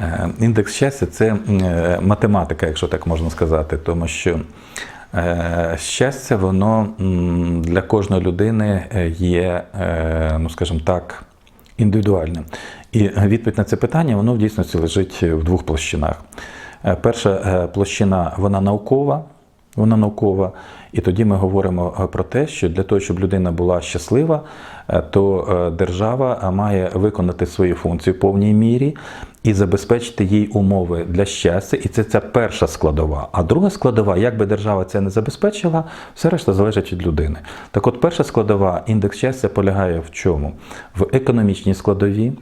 Е, Індекс щастя це е, математика, якщо так можна сказати, тому що е, щастя, воно для кожної людини є, ну скажімо так, індивідуальним. І відповідь на це питання воно в дійсності лежить в двох площинах. Перша площина вона наукова. Вона наукова, і тоді ми говоримо е, про те, що для того, щоб людина була щаслива, е, то е, держава має виконати свої функції в повній мірі і забезпечити їй умови для щастя. І це ця перша складова. А друга складова, як би держава це не забезпечила, все решта залежить від людини. Так от, перша складова індекс щастя полягає в чому? В економічній складові,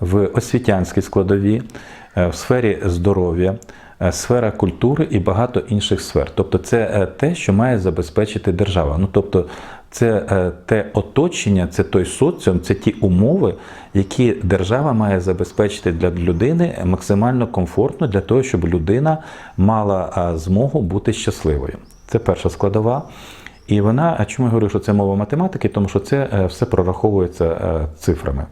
в освітянській складові, в сфері здоров'я сфера культури і багато інших сфер. Тобто, це е, те, що має забезпечити держава. Ну тобто, це е, те оточення, це той соціум, це ті умови, які держава має забезпечити для людини максимально комфортно для того, щоб людина мала е, змогу бути щасливою. Це перша складова. І вона, а чому я говорю, що це мова математики? Тому що це е, все прораховується е, цифрами.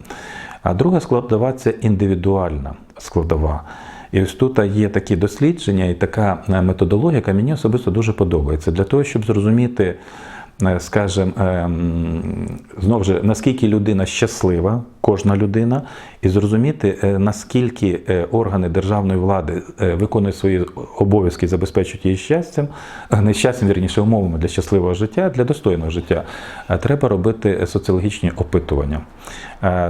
А друга складова це індивідуальна складова. І ось тут є такі дослідження і така е, методологія, яка мені особисто дуже подобається. Для того, щоб зрозуміти, е, скажімо, ем, знову ж, наскільки людина щаслива, кожна людина, і зрозуміти, е, наскільки е, органи державної влади е, виконують свої обов'язки, і забезпечують її щастям, е, не щастям, вірніше, умовами для щасливого життя, для достойного життя, треба робити соціологічні опитування.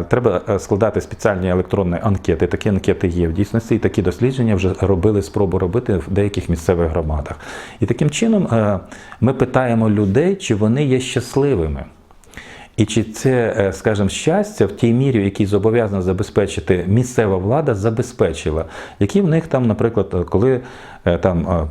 Треба складати спеціальні електронні анкети. Такі анкети є в дійсності, і такі дослідження вже робили спробу робити в деяких місцевих громадах. І таким чином ми питаємо людей, чи вони є щасливими. І чи це, е, скажімо, щастя в тій мірі, в якій зобов'язана забезпечити місцева влада, забезпечила, які в них там, наприклад, е, коли е, там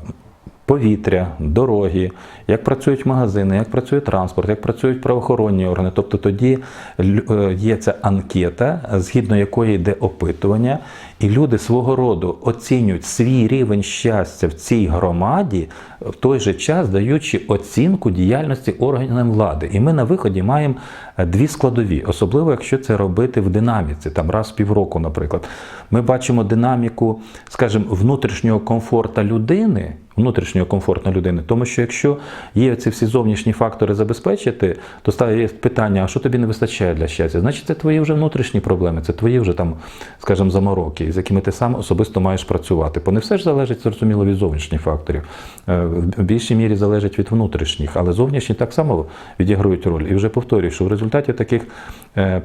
повітря, дороги, як працюють магазини, як працює транспорт, як працюють правоохоронні органи. Тобто тоді е, є ця анкета, згідно якої йде опитування, і люди свого роду оцінюють свій рівень щастя в цій громаді, в той же час даючи оцінку діяльності органів влади. І ми на виході маємо е, дві складові, особливо якщо це робити в динаміці, там раз в півроку, наприклад. Ми бачимо динаміку, скажімо, внутрішнього комфорту людини. Внутрішнього комфорту людини, тому що якщо є ці всі зовнішні фактори забезпечити, то ставить питання: а що тобі не вистачає для щастя? Значить, це твої вже внутрішні проблеми, це твої вже там, скажімо, замороки, з якими ти сам особисто маєш працювати. Бо не все ж залежить зрозуміло від зовнішніх факторів. Е, В більшій мірі залежить від внутрішніх, але зовнішні так само відіграють роль. І вже повторюю, що в результаті таких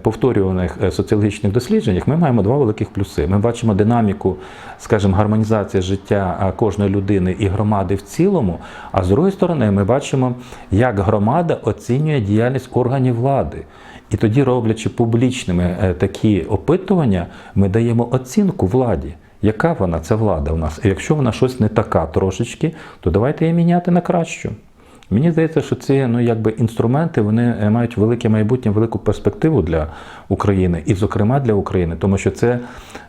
повторюваних е, соціологічних дослідженнях ми маємо два великих плюси. Ми бачимо динаміку, скажімо, гармонізації життя кожної людини і громади в цілому. А з другої сторони, ми бачимо, як громада оцінює діяльність органів влади. І тоді, роблячи публічними е, такі опитування, ми даємо оцінку владі. Яка вона, ця влада у нас? І якщо вона щось не така трошечки, то давайте її міняти на кращу. Мені здається, що ці ну, якби інструменти вони е, мають велике майбутнє, велику перспективу для України, і, зокрема, для України, тому що це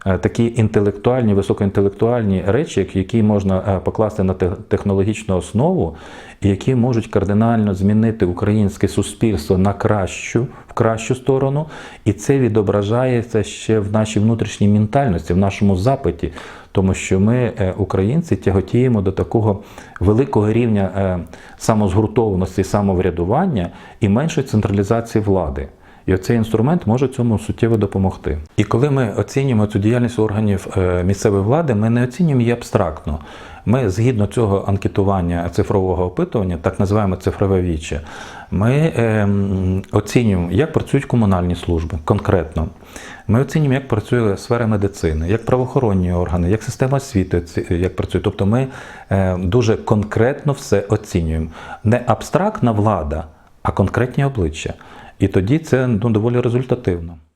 е, такі інтелектуальні, високоінтелектуальні речі, які можна е, покласти на те- технологічну основу, і які можуть кардинально змінити українське суспільство на кращу, кращу сторону, і це відображається ще в нашій внутрішній ментальності, в нашому запиті. Тому що ми, е, українці, тяготіємо до такого великого рівня е, самозгуртованості, самоврядування і меншої централізації влади. І оцей інструмент може цьому суттєво допомогти. І коли ми оцінюємо цю діяльність органів е, місцевої влади, ми не оцінюємо її абстрактно. Ми згідно цього анкетування цифрового опитування, так називаємо цифрове віче, ми ем, оцінюємо, як працюють комунальні служби конкретно. Ми оцінюємо, як працює сфера медицини, як правоохоронні органи, як система освіти, як працює. Тобто ми е, дуже конкретно все оцінюємо. Не абстрактна влада, а конкретні обличчя. І тоді це ну, доволі результативно.